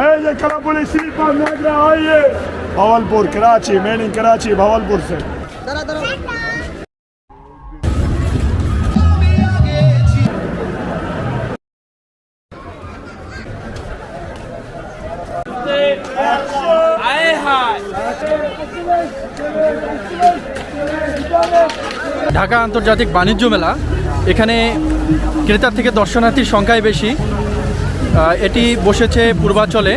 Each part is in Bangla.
ए ये करापुली सिल्पा नागरा आइए भावलपुर कराची मेन इन कराची भावलपुर से ঢাকা আন্তর্জাতিক বাণিজ্য মেলা এখানে ক্রেতার থেকে দর্শনার্থীর সংখ্যাই বেশি আহ, এটি বসেছে পূর্বাচলে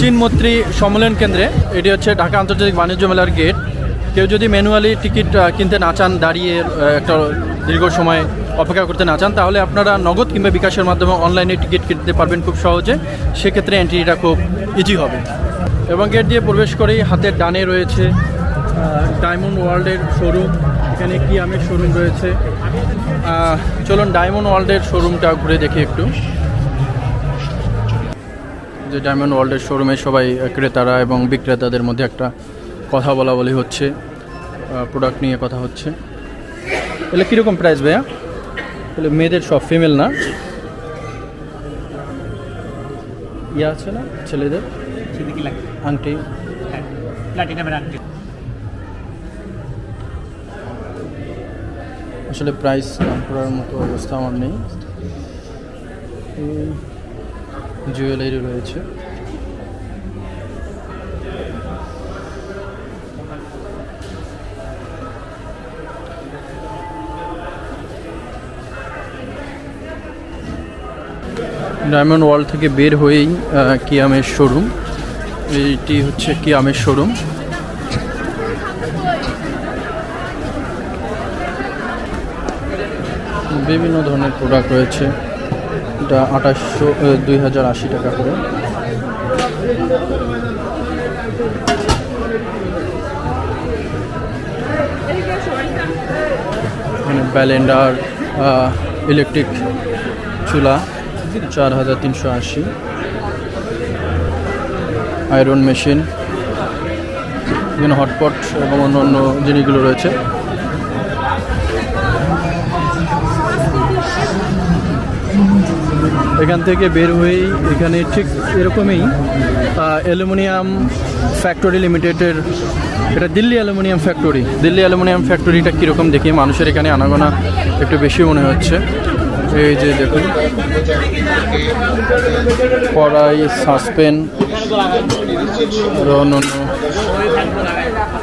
চীনমৈত্রী সম্মেলন কেন্দ্রে। এটি হচ্ছে ঢাকা আন্তর্জাতিক বাণিজ্য মেলার গেট। কেউ যদি ম্যানুয়ালি টিকিট কিনতে না চান, দাঁড়িয়ে একটা দীর্ঘ সময় অপেক্ষা করতে না চান, তাহলে আপনারা নগদ কিংবা বিকাশের মাধ্যমে অনলাইনে টিকিট কিনতে পারবেন খুব সহজে। সেক্ষেত্রে এন্ট্রিটা খুব ইজি হবে। এবং গেট দিয়ে প্রবেশ করেই হাতের ডানে রয়েছে ডায়মন্ড ওয়ার্ল্ডের শোরুম এখানে কি আমের শোরুম রয়েছে চলুন ডায়মন্ড ওয়ার্ল্ডের শোরুমটা ঘুরে দেখি একটু। যে ডায়মন্ড ওয়ার্ল্ডের শোরুমে সবাই ক্রেতারা এবং বিক্রেতাদের মধ্যে একটা কথা বলা বলি হচ্ছে প্রোডাক্ট নিয়ে কথা হচ্ছে। এগুলো কীরকম প্রাইস ভাইয়া? এগুলো মেয়েদের সব ফিমেল না? ইয়ে আছে না ছেলেদের? আংটি হ্যাঁ প্লাটিনামের আংটি আসলে প্রাইস করার মতো অবস্থা আমার নেই। জুয়েলারি রয়েছে। ডায়মন্ড ওয়ার্ল্ড থেকে বের হয়েই কিয়ামের শোরুম। এইটি হচ্ছে কিয়ামের শোরুম। বিভিন্ন ধরনের প্রোডাক্ট রয়েছে। এটা আঠাশশো দুই হাজার আশি টাকা করে। ব্যালেন্ডার ইলেকট্রিক চুলা চার হাজার তিনশো আশি। আয়রন মেশিন বিভিন্ন হটপট এবং অন্য অন্য জিনিসগুলো রয়েছে। এখান থেকে বের হয়েই এখানে ঠিক এরকমই অ্যালুমিনিয়াম ফ্যাক্টরি লিমিটেডের, এটা Delhi aluminium factory. Delhi aluminium ফ্যাক্টরিটা কীরকম দেখি, মানুষের এখানে আনাগোনা একটু বেশি মনে হচ্ছে। এই যে দেখুন, কড়াই, সাসপেন অন্য অন্য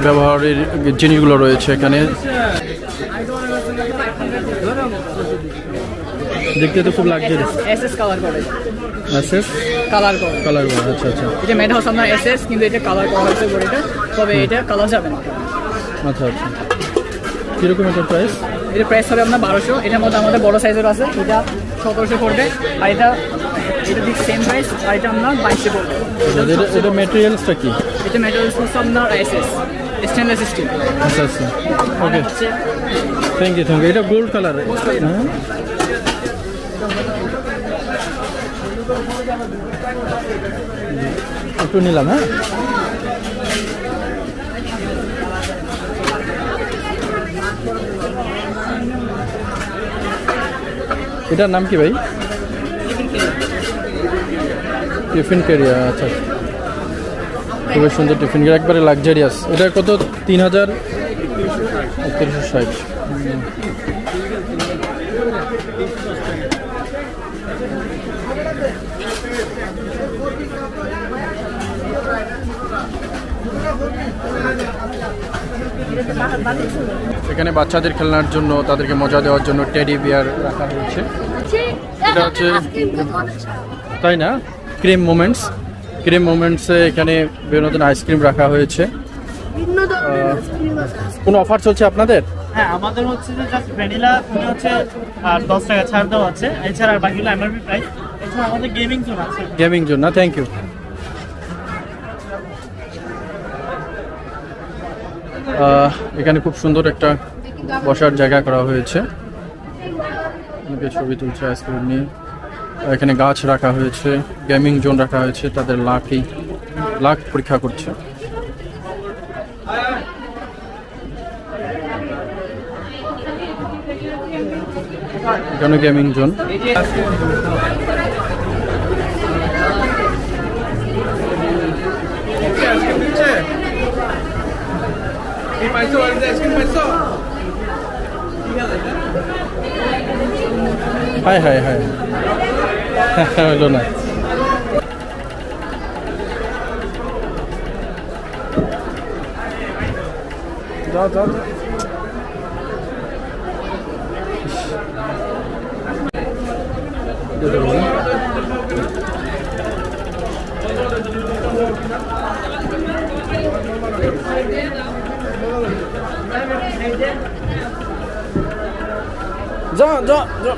ব্যবহারের জিনিসগুলো রয়েছে এখানে। দেখতে তো খুব লাগছে এসএস কালার করে অ্যাসেস কালার করে কালার করা আচ্ছা আচ্ছা। এটা মেড হাউস আপনার এসএস কিন্তু এটা কালার করা হয়েছে বডিটা তবে এটা কালার যাবে না। আচ্ছা আচ্ছা। কীরকম এটা প্রাইস এটা প্রাইস হবে আপনার বারোশো। এটার মধ্যে আমাদের বড় সাইজের আছে। এটা সতেরোশো পড়বে। আর এটা এটা ঠিক সেম প্রাইস আর এটা আপনার বাইশে পড়বে। এটা এটা মেটেরিয়ালসটা কি? এটা মেটারিয়ালস হচ্ছে আপনার এসএস স্টেনলেস স্টিল আচ্ছা আচ্ছা। Okay thank you thank you এটা গোল্ড কালার হ্যাঁ? একটু নিলাম হ্যাঁ? এটার নাম কি ভাই? টিফিন ক্যারিয়ার আচ্ছা। খুবই সুন্দর টিফিন ক্যারিয়ার একবারে লাক্সারিয়াস এটা কত? তিন হাজার? একত্রিশশো ষাট। এখানে বাচ্চাদের খেলনার জন্য তাদেরকে মজা দেওয়ার জন্য টেডি বিয়ার রাখা হয়েছে। এটা হচ্ছে তাই না? Cream moments. ক্রিম মোমেন্টসে এখানে বিভিন্ন ধরনের আইসক্রিম রাখা হয়েছে। বিভিন্ন ধরনের আইসক্রিম আছে। কোনো অফার চলছে আপনাদের? হ্যাঁ আমাদের হচ্ছে যে জাস্ট ভ্যানিলা ফোনে হচ্ছে আর দশ টাকা ছাড় দেওয়া আছে। এছাড়া আর বাকিগুলো এমআরপি প্রাইস এছাড়া আমাদের গেমিং জোন আছে। গেমিং জন্য থ্যাংক ইউ এখানে খুব সুন্দর একটা বসার জায়গা করা হয়েছে। অনেকে ছবি তুলছে আইসক্রিম নিয়ে। এখানে গাছ রাখা হয়েছে গেমিং জোন রাখা হয়েছে, তাদের লাকই লাক পরীক্ষা করছে। এখানে gaming zone high hi hi হলো না যাও যাও যাও। যা যা যা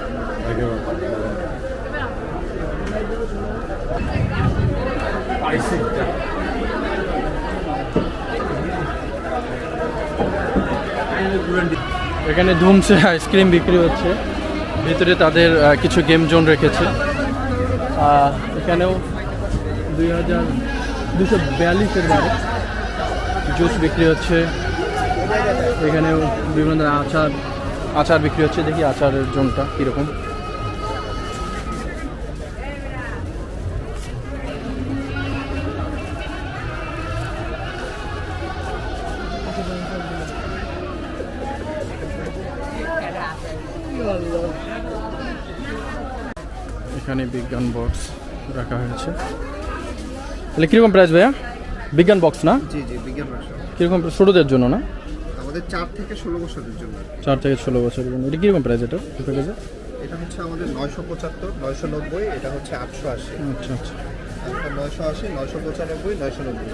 এখানে ধুমসে আইসক্রিম বিক্রি হচ্ছে। ভিতরে তাদের কিছু গেম জোন রেখেছে। এখানেও দুই হাজার দুশো বিয়াল্লিশের বারে জুস বিক্রি হচ্ছে। এখানেও বিভিন্ন ধরনের আচার আচার বিক্রি হচ্ছে। দেখি আচারের জোনটা কীরকম। এখানে বিজ্ঞান বক্স রাখা হয়েছে। তাহলে কীরকম প্রাইস ভাইয়া? বিজ্ঞান বক্স না? জি জি বিজ্ঞান ভাষা কীরকম ছোটোদের জন্য না? আমাদের চার থেকে ষোলো বছরের জন্য। চার থেকে ষোলো বছরের জন্য। এটা কীরকম প্রাইস এটা? প্যাকেজে এটা হচ্ছে আমাদের নয়শো পঁচাত্তর নয়শো নব্বই এটা হচ্ছে আটশো আশি। আচ্ছা আচ্ছা। নয়শো পঁচানব্বই নয়শো নব্বই।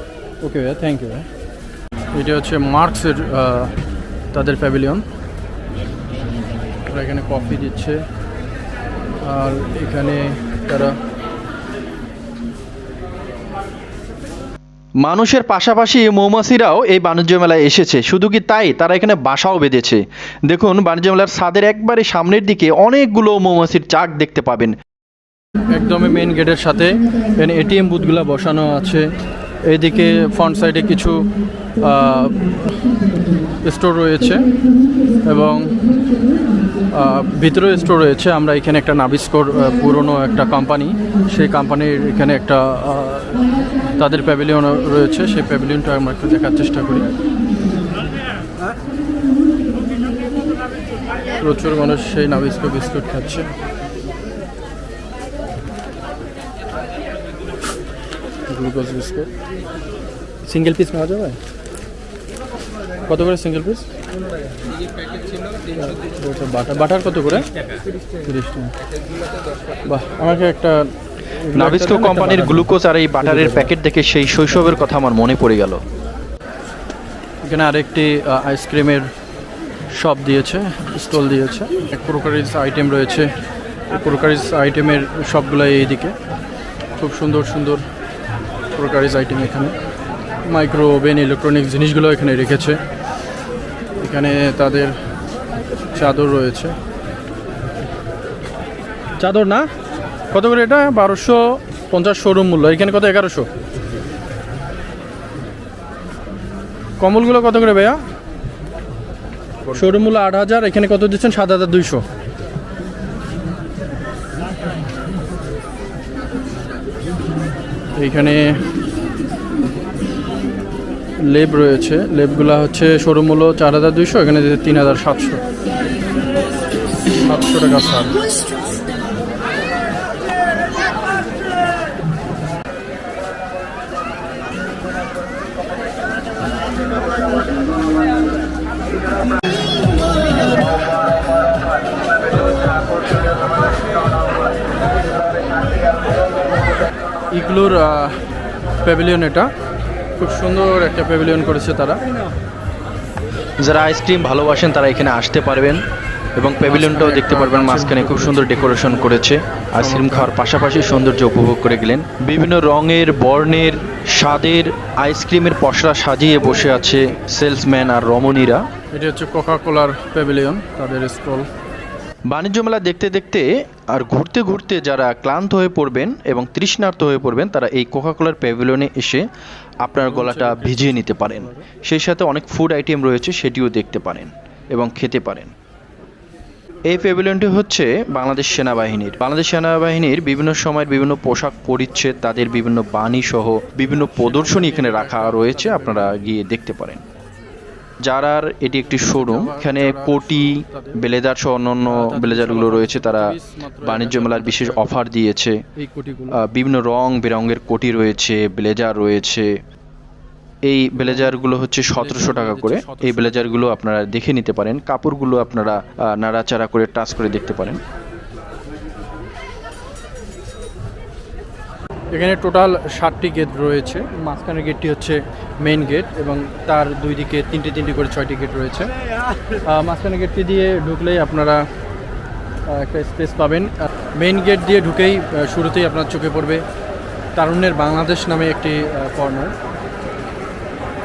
ওকে ভাইয়া থ্যাংক ইউ ভাইয়া। এটা হচ্ছে মার্কসের তাদের প্যাভিলিয়ন এখানে কফি দিচ্ছে। আর এখানে তারা মানুষের পাশাপাশি মৌমাছিরাও এই বাণিজ্য মেলায় এসেছে। শুধু কি তাই? তারা এখানে বাসাও বেঁধেছে। দেখুন বাণিজ্য মেলার ছাদের একবারে সামনের দিকে অনেকগুলো মৌমাছির চাক দেখতে পাবেন। একদমই মেন গেটের সাথে এখানে এটিএম বুথগুলো বসানো আছে। এইদিকে ফ্রন্ট সাইডে কিছু স্টোর রয়েছে এবং আহ, ভিতরেও স্টোর রয়েছে। আমরা এখানে একটা নাবিস্কোর পুরনো একটা কোম্পানি সেই কোম্পানির এখানে একটা তাদের প্যাভিলিয়ন রয়েছে সেই প্যাভিলিয়নটা আমরা একটু দেখার চেষ্টা করি। প্রচুর মানুষ সেই নাবিস্কো বিস্কুট খাচ্ছে। Glucose biscuit. সিঙ্গেল পিস পাওয়া যাবে? কত করে সিঙ্গেল পিস বাটার বাটার কত করে? তিরিশ টাকা। বাহ আমাকে একটা নাবিস্কো কোম্পানির গ্লুকোজ আর এই বাটারের প্যাকেট দেখে সেই শৈশবের কথা আমার মনে পড়ে গেল। এখানে আরেকটি আইসক্রিমের শপ দিয়েছে স্টল দিয়েছে। ক্রোকারিজ আইটেম রয়েছে। ক্রোকারিজ আইটেমের সবগুলো এইদিকে। খুব সুন্দর সুন্দর ক্রোকারিজ আইটেম এখানে। মাইক্রো ওভেন ইলেকট্রনিক্স জিনিসগুলো এখানে রেখেছে। এখানে তাদের চাদর রয়েছে। চাদর না? কত করে এটা? বারোশো পঞ্চাশ শোরুম মূল্য। এখানে কত? এগারোশো। কম্বলগুলো কত করে ভাইয়া? শোরুম মূল্য আট হাজার, এখানে কত দিচ্ছেন? সাত হাজার দুইশো। এইখানে লেব রয়েছে। লেবগুলো হচ্ছে শোরুম মূল্য চার হাজার দুইশো, এখানে তিন হাজার সাতশো। সাতশো টাকা ছাড়। ইগলোর প্যাভিলিয়ন এটা। খুব সুন্দর একটা প্যাভিলিয়ন করেছে তারা। যারা আইসক্রিম ভালোবাসেন তারা এখানে আসতে পারবেন এবং প্যাভিলিয়নটাও দেখতে পারবেন, মাঝখানে খুব সুন্দর ডেকোরেশন করেছে। আইসক্রিম খাওয়ার পাশাপাশি সৌন্দর্য উপভোগ করে গেলেন। বিভিন্ন রঙের, বর্ণের, স্বাদের আইসক্রিমের পসরা সাজিয়ে বসে আছে সেলসম্যান আর রমণীরা। এটি হচ্ছে কোকা কোলার প্যাভিলিয়ন তাদের স্টল বাণিজ্য মেলা দেখতে দেখতে আর ঘুরতে ঘুরতে যারা ক্লান্ত হয়ে পড়বেন এবং তৃষ্ণার্ত হয়ে পড়বেন তারা এই কোকাকোলার প্যাভিলিয়নে এসে আপনার গলাটা ভিজিয়ে নিতে পারেন। সেই সাথে অনেক ফুড আইটেম রয়েছে সেটিও দেখতে পারেন এবং খেতে পারেন। এই প্যাভিলিয়নটি হচ্ছে বাংলাদেশ সেনাবাহিনীর। বাংলাদেশ সেনাবাহিনীর বিভিন্ন সময়ের বিভিন্ন পোশাক পরিচ্ছেদ তাদের বিভিন্ন বাণী সহ বিভিন্ন প্রদর্শনী এখানে রাখা রয়েছে আপনারা গিয়ে দেখতে পারেন। যারার এটি একটি শোরুম এখানে কোটি ব্লেজার সহ অন্যান্য ব্লেজারগুলো রয়েছে তারা বাণিজ্য মেলার বিশেষ অফার দিয়েছে। বিভিন্ন রং বেরঙের কোটি রয়েছে ব্লেজার রয়েছে। এই ব্লেজারগুলো হচ্ছে সতেরোশো টাকা করে। এই ব্লেজারগুলো আপনারা দেখে নিতে পারেন। কাপড়গুলো আপনারা নাড়াচাড়া করে টাচ করে দেখতে পারেন। এখানে টোটাল ষাটটি গেট রয়েছে। মাঝখানের গেটটি হচ্ছে মেইন গেট এবং তার দুই দিকে তিনটি তিনটি করে ছয়টি গেট রয়েছে। মাঝখানের গেটটি দিয়ে ঢুকলেই আপনারা একটা স্পেস পাবেন। মেইন গেট দিয়ে ঢুকেই শুরুতেই আপনার চোখে পড়বে তারুণ্যের বাংলাদেশ নামে একটি কর্নার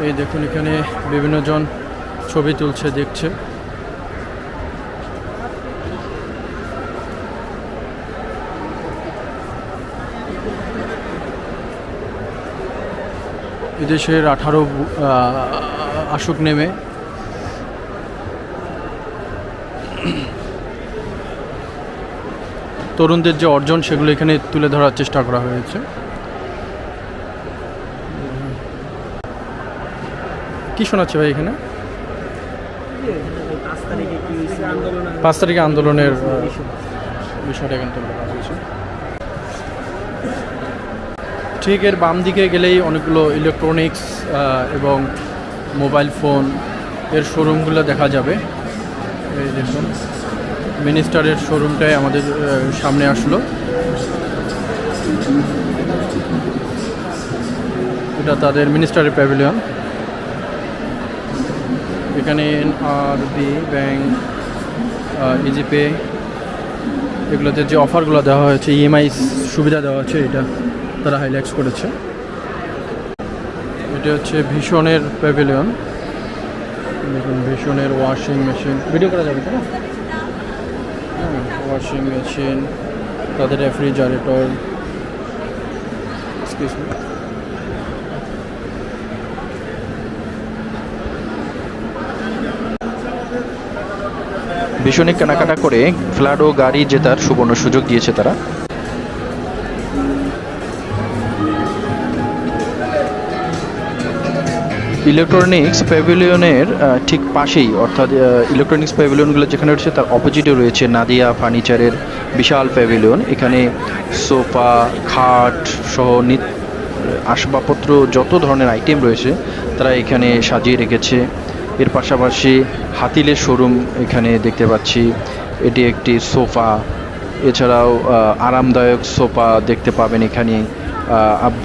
এই দেখুন এখানে বিভিন্নজন ছবি তুলছে, দেখছে। এদেশের আঠারো আসুক নেমে। তরুণদের যে অর্জন, সেগুলো এখানে তুলে ধরার চেষ্টা করা হয়েছে। কি শোনাচ্ছে ভাই এখানে? পাঁচ তারিখে আন্দোলনের বিষয়টা এখানে তুলে ধরা হয়েছে। ঠিক এর বাম দিকে গেলেই অনেকগুলো ইলেকট্রনিক্স এবং মোবাইল ফোন এর শোরুমগুলো দেখা যাবে। এই দেখুন মিনিস্টারের শোরুমটাই আমাদের সামনে আসলো। এটা তাদের মিনিস্টারের প্যাভিলিয়ন এখানে আর বি ব্যাংক ইজিপে এগুলোতে যে অফারগুলো দেওয়া হয়েছে ইএমআই সুবিধা দেওয়া হচ্ছে এটা। তারা হাইলাইটস করেছে। এটা হচ্ছে ভীষণের প্যাভিলিয়ন দেখুন, ভীষণের ওয়াশিং মেশিন ভিডিও করা যাবে তো না? ওয়াশিং মেশিন তাদের রেফ্রিজারেটর ভীষণই কেনাকাটা করে ফ্ল্যাট ও গাড়ি জেতার সুবর্ণ সুযোগ দিয়েছে তারা। ইলেকট্রনিক্স প্যাভিলিয়নের ঠিক পাশেই, অর্থাৎ ইলেকট্রনিক্স প্যাভিলিয়নগুলো যেখানে রয়েছে তার অপোজিটে রয়েছে নাদিয়া ফার্নিচারের বিশাল প্যাভিলিয়ন। এখানে সোফা, খাট সহ আসবাবপত্র যত ধরনের আইটেম রয়েছে তারা এখানে সাজিয়ে রেখেছে। এর পাশাপাশি হাতিলের শোরুম এখানে দেখতে পাচ্ছি। এটি একটি সোফা। এছাড়াও আরামদায়ক সোফা দেখতে পাবেন এখানে।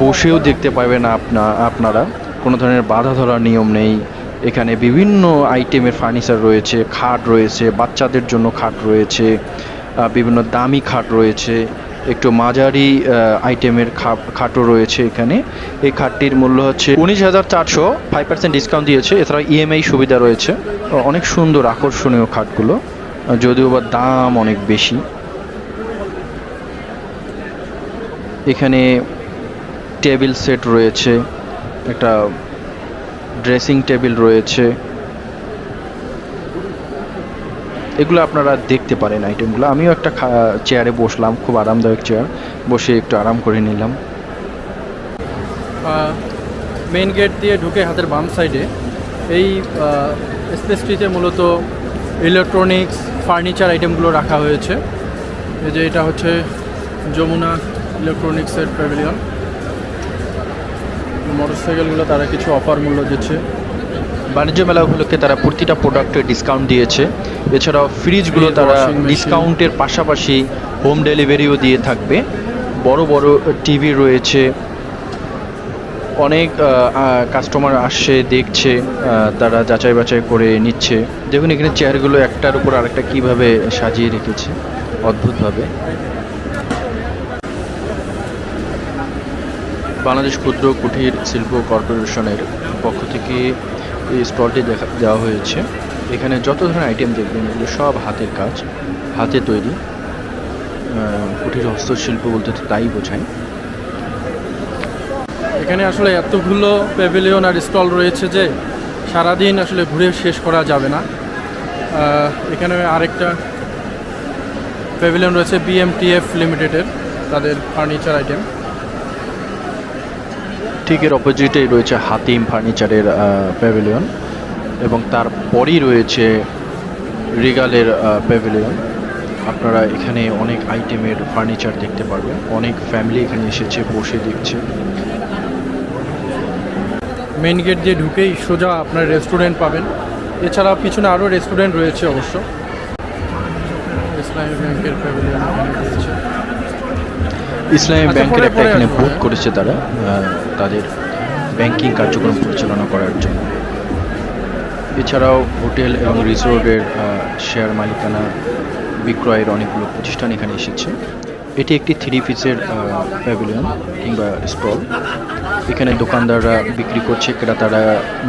বসেও দেখতে পাবেন আপনা, আপনারা। কোনো ধরনের বাধা ধরার নিয়ম নেই। এখানে বিভিন্ন আইটেমের ফার্নিচার রয়েছে, খাট রয়েছে, বাচ্চাদের জন্য খাট রয়েছে বিভিন্ন দামি খাট রয়েছে, একটু মাঝারি আইটেমের খাটও রয়েছে এখানে। এই খাটটির মূল্য হচ্ছে উনিশ হাজার চারশো ফাইভ পার্সেন্ট ডিসকাউন্ট দিয়েছে। এছাড়া ইএমআই সুবিধা রয়েছে। অনেক সুন্দর, আকর্ষণীয় খাটগুলো। যদিও বা দাম অনেক বেশি। এখানে টেবিল সেট রয়েছে। একটা ড্রেসিং টেবিল রয়েছে। এগুলো আপনারা দেখতে পারেন আইটেমগুলো আমিও একটা চেয়ারে বসলাম, খুব আরামদায়ক চেয়ার বসে একটু আরাম করে নিলাম। মেন গেট দিয়ে ঢুকে হাতের বাম সাইডে এই স্পেসটিতে মূলত ইলেকট্রনিক্স ফার্নিচার আইটেমগুলো রাখা হয়েছে। এই যে এটা হচ্ছে যমুনা ইলেকট্রনিক্সের প্যাভিলিয়ন মোটরসাইকেলগুলো তারা কিছু অফার মূল্য দিচ্ছে। বাণিজ্য মেলা উপলক্ষে তারা প্রতিটা প্রোডাক্টে ডিসকাউন্ট দিয়েছে। এছাড়াও ফ্রিজগুলো তারা ডিসকাউন্টের পাশাপাশি হোম ডেলিভারিও দিয়ে থাকবে। বড় বড় টিভি রয়েছে। অনেক কাস্টমার আসছে দেখছে তারা যাচাই বাছাই করে নিচ্ছে। দেখুন এখানে চেয়ারগুলো একটার উপর আরেকটা কীভাবে সাজিয়ে রেখেছে অদ্ভুতভাবে। বাংলাদেশ ক্ষুদ্র কুটির শিল্প কর্পোরেশনের পক্ষ থেকে এই স্টলটি দেখা দেওয়া হয়েছে। এখানে যত ধরনের আইটেম দেখবেন, এগুলো সব হাতের কাজ, হাতে তৈরি। কুটির হস্তশিল্প বলতে তাই বোঝায়। এখানে আসলে এতগুলো প্যাভিলিয়ন আর স্টল রয়েছে যে সারাদিন আসলে ঘুরে শেষ করা যাবে না। এখানে আরেকটা প্যাভিলিয়ন রয়েছে বিএমটিএফ লিমিটেডের তাদের ফার্নিচার আইটেম ঠিক এর অপোজিটেই রয়েছে হাতিম ফার্নিচারের প্যাভিলিয়ন এবং তারপরই রয়েছে রিগালের প্যাভিলিয়ন আপনারা এখানে অনেক আইটেমের ফার্নিচার দেখতে পারবেন। অনেক ফ্যামিলি এখানে এসেছে, বসে দেখছে। মেইন গেট দিয়ে ঢুকেই সোজা আপনার রেস্টুরেন্ট পাবেন। এছাড়া পিছনে আরও রেস্টুরেন্ট রয়েছে অবশ্য। ইসলামী ব্যাংকের। ইসলামী আচ্ছা, ব্যাংকের একটা এখানে। বুথ করেছে তারা তাদের ব্যাংকিং কার্যক্রম পরিচালনা করার জন্য। এছাড়াও হোটেল এবং রিসোর্টের শেয়ার মালিকানা বিক্রয়ের অনেকগুলো প্রতিষ্ঠান এখানে এসেছে। এটি একটি থ্রি পিসের প্যাভিলিয়ন কিংবা স্টল। এখানে দোকানদাররা বিক্রি করছে ক্রেতারা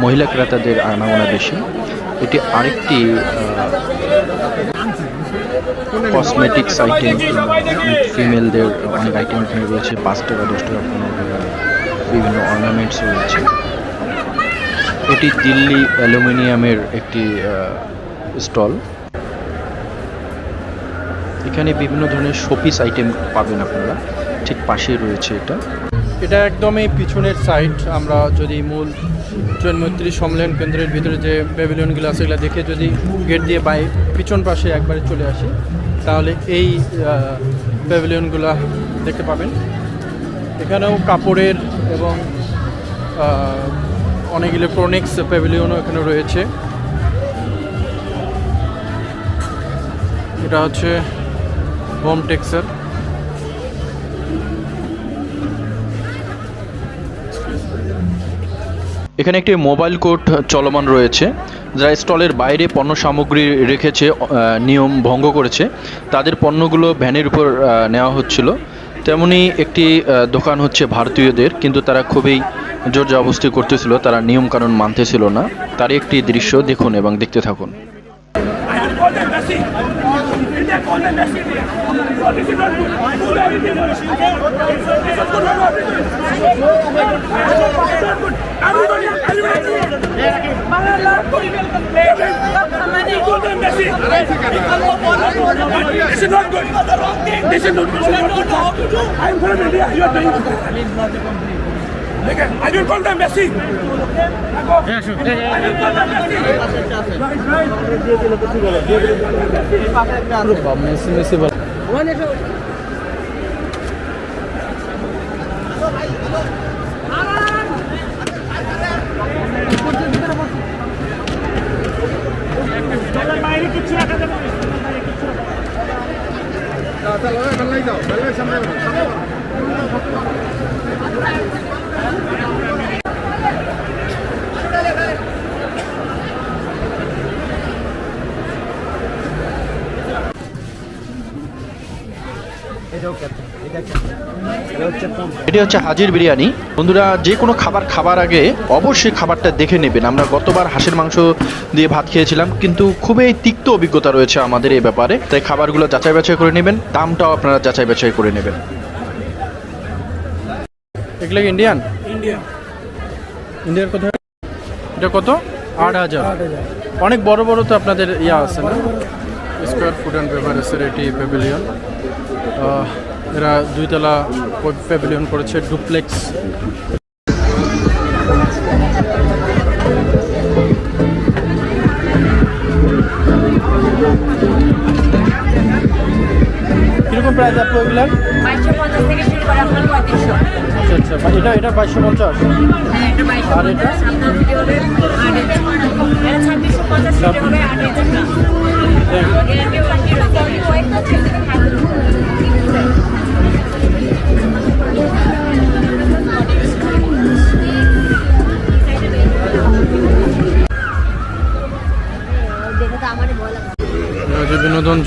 মহিলা ক্রেতাদের আনাগোনা বেশি। এটি আরেকটি কসমেটিক্স আইটেম ফিমেলদের অনেক আইটেম এখানে রয়েছে, পাঁচ টাকা, দশ টাকা, পনেরো টাকা, বিভিন্ন অর্নামেন্টস রয়েছে। এটি দিল্লি অ্যালুমিনিয়ামের একটি স্টল। এখানে বিভিন্ন ধরনের শোপিস আইটেম পাবেন আপনারা। ঠিক পাশেই রয়েছে এটা। এটা একদমই পিছনের সাইড আমরা যদি মূল ট্রেন মৈত্রী সম্মেলন কেন্দ্রের ভিতরে যে প্যাভিলিয়নগুলো আছে, এগুলো দেখে যদি গেট দিয়ে বাই পিছন পাশে একবারে চলে আসি তাহলে এই প্যাভিলিয়নগুলো দেখতে পাবেন। এখানেও কাপড়ের এবং অনেক ইলেকট্রনিক্স প্যাভিলিয়নও এখানে রয়েছে। এটা হচ্ছে হোম টেক্সের এখানে একটি মোবাইল কোর্ট চলমান রয়েছে, যারা স্টলের বাইরে পণ্য সামগ্রী রেখেছে নিয়ম ভঙ্গ করেছে, তাদের পণ্যগুলো ভ্যানের উপর নেওয়া হচ্ছিল। তেমনি একটি দোকান হচ্ছে ভারতীয়দের, কিন্তু তারা খুবই জোর জবস্তি করতেছিল, তারা নিয়ম কানুন মানতেছিল না। তার একটি দৃশ্য দেখুন এবং দেখতে থাকুন। This is not good. This is not? Good. I am from India. You are doing Nigga, I will call them Messi. Yeah, sure. Yeah, yeah. I will call them Messi. Right, right. Messi, Messi. One is এটি হচ্ছে হাজির বিরিয়ানি। বন্ধুরা যে কোনো খাবার খাবার আগে অবশ্যই খাবারটা দেখে নেবেন। আমরা গতবার হাঁসের মাংস দিয়ে ভাত খেয়েছিলাম কিন্তু খুবই তিক্ত অভিজ্ঞতা রয়েছে আমাদের এই ব্যাপারে। তাই খাবারগুলো যাচাই বাছাই করে নেবেন দামটাও আপনারা যাচাই বাছাই করে নেবেন। এগুলো ইন্ডিয়ান ইন্ডিয়ান ইন্ডিয়ার কোথায়? এটা কত? আট হাজার। অনেক বড় বড় তো আপনাদের ইয়া আছে না? স্কোয়ার ফুট অ্যান্ড বেভারেসের এটি প্যাভিলিয়ন এরা দুইতলা প্যাভিলিয়ন করেছে ডুপ্লেক্স কীরকম প্রাইস আপনার পঁয়ত্রিশশো। আচ্ছা আচ্ছা। এটা এটা বাইশশো পঞ্চাশ? হ্যাঁ আর এটা? ছাব্বিশশো পঞ্চাশ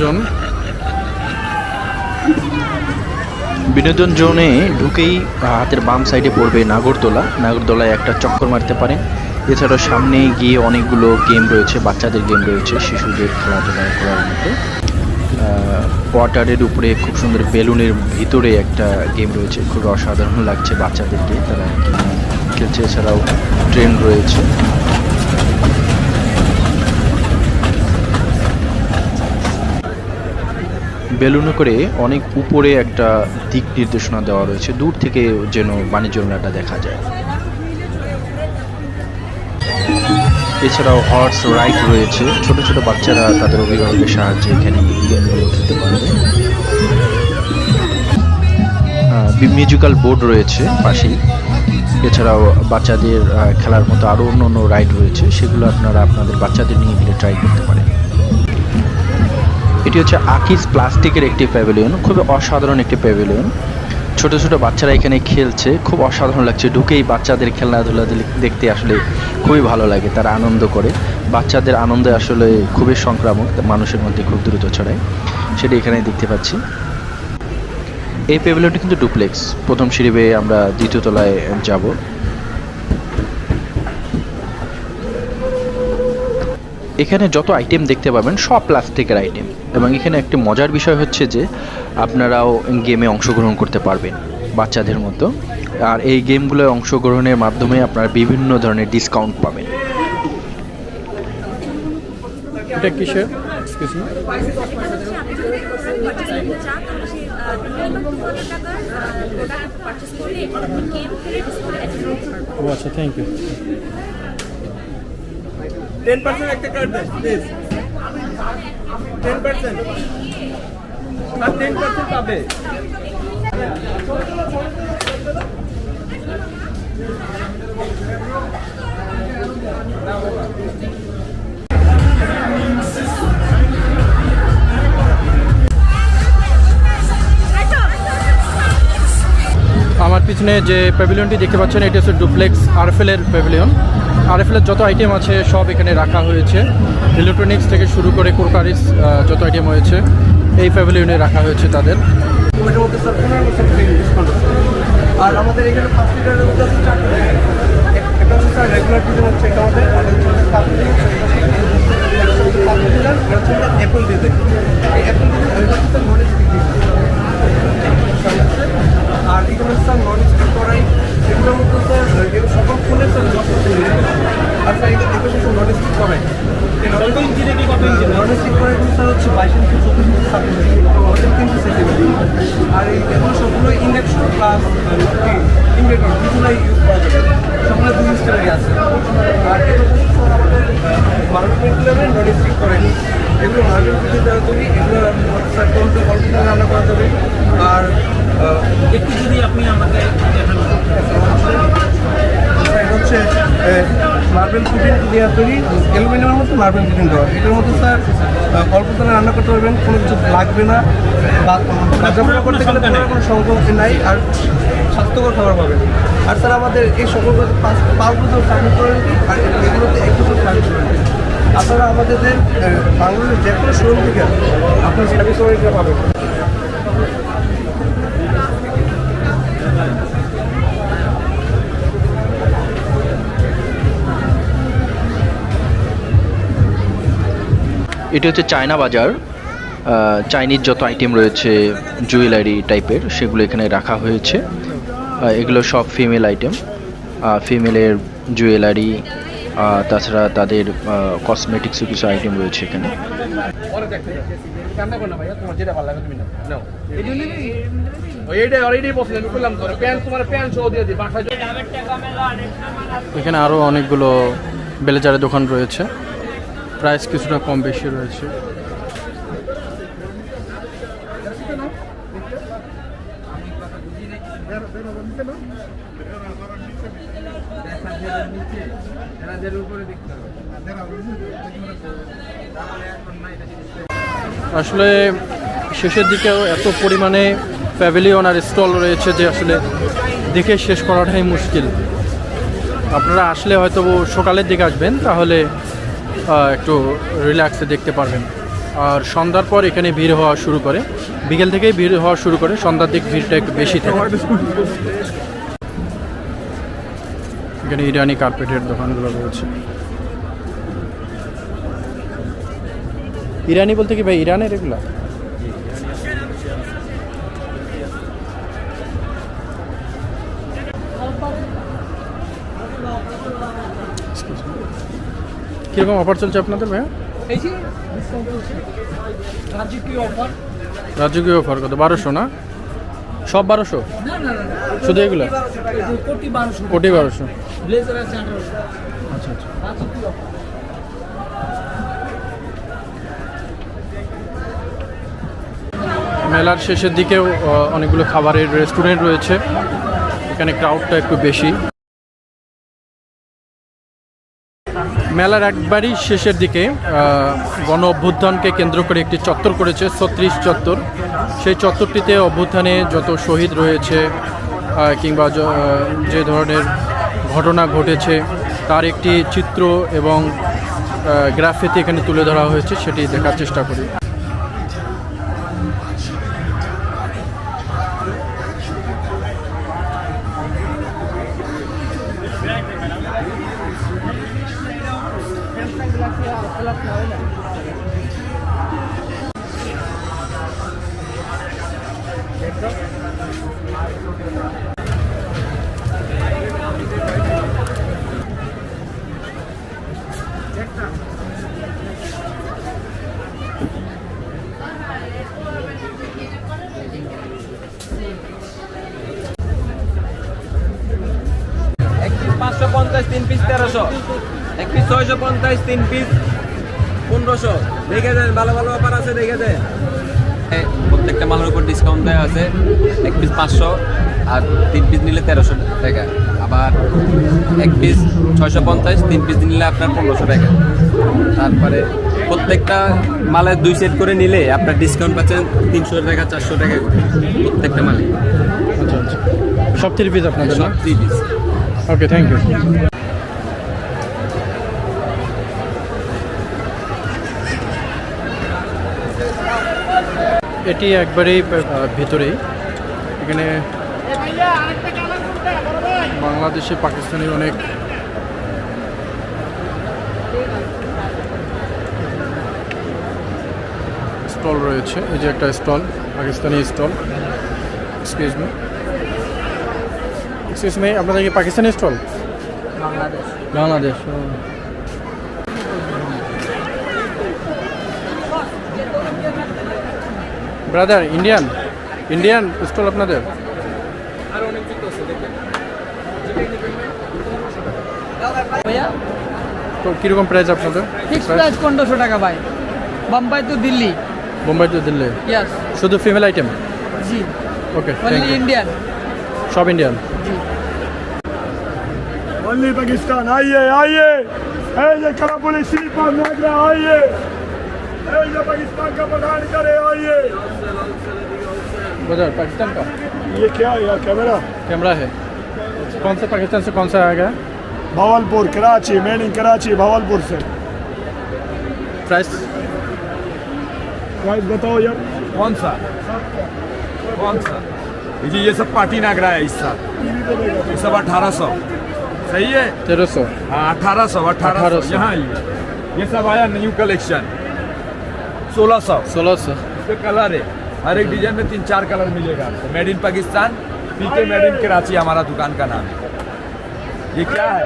জোন। বিনোদন জোনে ঢুকেই হাতের বাম সাইডে পড়বে নাগরদোলা। নাগরদোলায় একটা চক্কর মারতে পারেন। এছাড়াও সামনে গিয়ে অনেকগুলো গেম রয়েছে, বাচ্চাদের গেম রয়েছে, শিশুদের খেলাধুলা করার মতো। ওয়াটারের উপরে খুব সুন্দর বেলুনের ভিতরে একটা গেম রয়েছে, খুব অসাধারণ লাগছে বাচ্চাদেরকে। তারা খেলছে, এছাড়াও ট্রেন রয়েছে। বেলুনে করে অনেক উপরে একটা দিক নির্দেশনা দেওয়া রয়েছে। দূর থেকে যেন বাণিজ্য মেলাটা দেখা যায়। এছাড়াও হর্স রাইড রয়েছে। ছোট ছোট বাচ্চারা তাদের অভিভাবকের সাহায্যে এখানে মিউজিক্যাল বোর্ড রয়েছে পাশেই। এছাড়াও বাচ্চাদের খেলার মতো আরও অন্য অন্য রাইড রয়েছে। সেগুলো আপনারা আপনাদের বাচ্চাদের নিয়ে গেলে ট্রাই করতে পারেন। এটি হচ্ছে আকিস প্লাস্টিকের একটি প্যাভিলিয়ন খুবই অসাধারণ একটি প্যাভিলিয়ন ছোট ছোট বাচ্চারা এখানে খেলছে, খুব অসাধারণ লাগছে। ঢুকেই বাচ্চাদের খেলাধুলা দেখতে আসলে খুবই ভালো লাগে, তারা আনন্দ করে। বাচ্চাদের আনন্দে আসলে খুবই সংক্রামক মানুষের মধ্যে খুব দ্রুত ছড়ায়। সেটা এখানে দেখতে পাচ্ছি। এই প্যাভিলিয়নটি কিন্তু ডুপ্লেক্স প্রথম সিঁড়ি বেয়ে আমরা দ্বিতীয় তলায় যাব। এখানে যত আইটেম দেখতে পাবেন সব প্লাস্টিকের আইটেম এবং এখানে একটি মজার বিষয় হচ্ছে যে আপনারাও গেমে অংশগ্রহণ করতে পারবেন বাচ্চাদের মতো। আর এই গেমগুলোয় অংশগ্রহণের মাধ্যমে আপনারা বিভিন্ন ধরনের ডিসকাউন্ট পাবেন। এটা কিসের? এক্সকিউজ মি ও আচ্ছা থ্যাংক ইউ টেন পার্সেন্ট একটা কার্ড দেন প্লিজ টেন পার্সেন্ট আর টেন পার্সেন্ট পাবে। আমার পিছনে যে প্যাভিলিয়নটি দেখতে পাচ্ছেন, এটি হচ্ছে ডুপ্লেক্স আরফেলের প্যাভিলিয়ন আরএফএলের যত আইটেম আছে সব এখানে রাখা হয়েছে। ইলেকট্রনিক্স থেকে শুরু করে কোরকারিস যত আইটেম হয়েছে, এই প্যাভিলিয়নে রাখা হয়েছে তাদের। আর আমাদের এখানে আর নন স্টিক করাই আর আমাদের এগুলো সবগুলো ইন্ডাকশন প্লাস ইনভেটর দুটোলাই ইউজ করা যাবে সবগুলো দুই স্টারেরই আছে আর আমাদের মার্কেট লেভেল নন স্টিক করেনি এগুলো মার্কেট থেকে দেওয়া তৈরি এগুলো রান্না করা যাবে আর একটু যদি আপনি আমাকে দেখান এটা হচ্ছে মার্বেল ফিটিং দেওয়া তৈরি অ্যালুমিনিয়ামের মধ্যে মার্বেল ফিটিং দেওয়া। এটার মধ্যে স্যার অল্প তেলে রান্না করতে পারবেন কোনো কিছু লাগবে না বা করতে গেলে কোনো সংকট নাই আর স্বাস্থ্যকর খাবার পাবেন। আর স্যার আমাদের এই পাঁচ বছর সার্ভিস ওয়ারেন্টি আর এগুলোতে এক বছর সার্ভিস ওয়ারেন্টি আপনারা আমাদের যে, বাংলাদেশের যে কোনো শোরুম থেকে আপনার সার্ভিস ওয়ারেন্টিটা পাবেন। এটি হচ্ছে চায়না বাজার। চাইনিজ যত আইটেম রয়েছে জুয়েলারি টাইপের সেগুলো এখানে রাখা হয়েছে। এগুলো সব ফিমেল আইটেম ফিমেলের জুয়েলারি তাছাড়া তাদের কসমেটিক্সও কিছু আইটেম রয়েছে এখানে। এখানে আরও অনেকগুলো বেলেজারের দোকান রয়েছে। প্রাইস কিছুটা কম বেশি রয়েছে। আসলে শেষের দিকেও এত পরিমাণে প্যাভিলিয়ন আর স্টল রয়েছে যে আসলে দেখে শেষ করাটাই মুশকিল। আপনারা আসলে হয়তো সকালের দিকে আসবেন, তাহলে একটু রিল্যাক্সে দেখতে পারবেন। আর সন্ধ্যার পর এখানে ভিড় হওয়া শুরু করে। বিকেল থেকেই ভিড় হওয়া শুরু করে, সন্ধ্যার দিক ভিড়টা একটু বেশি থাকে। এখানে ইরানি কার্পেটের দোকানগুলো রয়েছে। ইরানি বলতে কি ভাই, ইরানের এগুলো? কীরকম অফার চলছে আপনাদের ভাইয়া? রাজকীয় অফার কত? বারোশো না? সব বারোশো? শুধু এগুলো? কোটি বারোশো আচ্ছা আচ্ছা। মেলার শেষের দিকেও অনেকগুলো খাবারের রেস্টুরেন্ট রয়েছে। এখানে ক্রাউডটা একটু বেশি। মেলার একবারই শেষের দিকে গণ অভ্যুত্থানকে কেন্দ্র করে একটি চত্বর করেছে, ছত্রিশ চত্বর। সেই চত্বরটিতে অভ্যুত্থানে যত শহীদ রয়েছে কিংবা যে ধরনের ঘটনা ঘটেছে, তার একটি চিত্র এবং গ্রাফিতে এখানে তুলে ধরা হয়েছে, সেটি দেখার চেষ্টা করি। এক পিস পাঁচশো আর তিন পিস নিলে তেরোশো টাকা। আবার এক পিস ছয়শো পঞ্চাশ তিন পিস নিলে আপনার পনেরোশো টাকা। তারপরে প্রত্যেকটা মালের দুই সেট করে নিলে আপনার ডিসকাউন্ট পাচ্ছেন তিনশো টাকা চারশো টাকা করে প্রত্যেকটা মালে। আচ্ছা আচ্ছা। সব থ্রি পিস আপনাদের না? সব three piece okay thank you এটি একবারেই ভেতরেই। এখানে বাংলাদেশে পাকিস্তানি অনেক স্টল রয়েছে। এই যে একটা stall Pakistani stall. Excuse me excuse me আপনাদের কি Pakistani stall? Bangladesh. Bangladesh brother Indian Indian stall আপনাদের? কীরকম কীরকম প্রাইস আপনাদের? প্রাইস পনেরোশো টাকা ভাই। বোম্বাই টু দিল্লি বোম্বাই টু দিল্লি শুধু female item okay only Indian সব ইন্ডিয়ান অনলি পাকিস্তান আইয়ে আইয়ে এই যে করাপুলি শিল্প আইয়ে। এই যে পাকিস্তান প্রধান করে আইয়ে। बजाज पाकिस्तान का? ये क्या है यार कैमरा? कैमरा है। कौन सा पाकिस्तान से कौन सा आएगा? भावलपुर कराची मेन इन कराची भावलपुर से। प्राइस प्राइस बताओ यार। कौन सा? कौन सा? ये ये सब पार्टी नाग रहा है इस साल। ये सब अठारह सौ। सही है? तेरह सौ। हाँ अठारह सौ अठारह सौ। यहाँ ये सब आया न्यू कलेक्शन सोलह सौ। सोलह सौ। कलर है। हर एक डिजाइन में तीन चार कलर मिलेगा आपको made in Pakistan PK made in Karachi हमारा दुकान का नाम है ये क्या है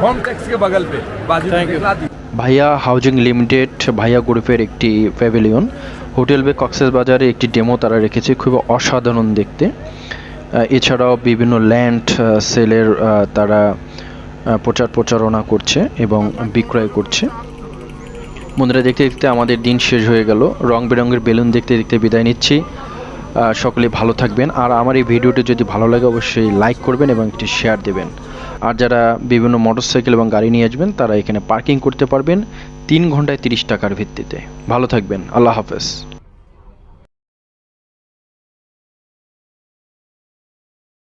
होम टैक्स के बगल पे बाजू में Thank you. दिखला दी ভাইয়া হাউজিং লিমিটেড ভাইয়া গ্রুপের একটি প্যাভিলিয়ন হোটেল বে কক্সেস বাজারে একটি ডেমো তারা রেখেছে খুবই অসাধারণ দেখতে আহ, এছাড়াও বিভিন্ন ল্যান্ড সেলের আহ, তারা আহ, প্রচার প্রচারণা করছে এবং বিক্রয় করছে বন্ধুরা, দেখতে দেখতে আমাদের দিন শেষ হয়ে গেল। রং বেরঙের বেলুন দেখতে দেখতে বিদায় নিচ্ছি। সকলে ভালো থাকবেন। আর আমার এই ভিডিওটি যদি ভালো লাগে, অবশ্যই লাইক করবেন এবং একটি শেয়ার দেবেন। আর যারা বিভিন্ন মোটরসাইকেল এবং গাড়ি নিয়ে আসবেন, তারা এখানে পার্কিং করতে পারবেন। তিন ঘন্টায় তিরিশ টাকার ভিত্তিতে। ভালো থাকবেন। আল্লাহ হাফেজ।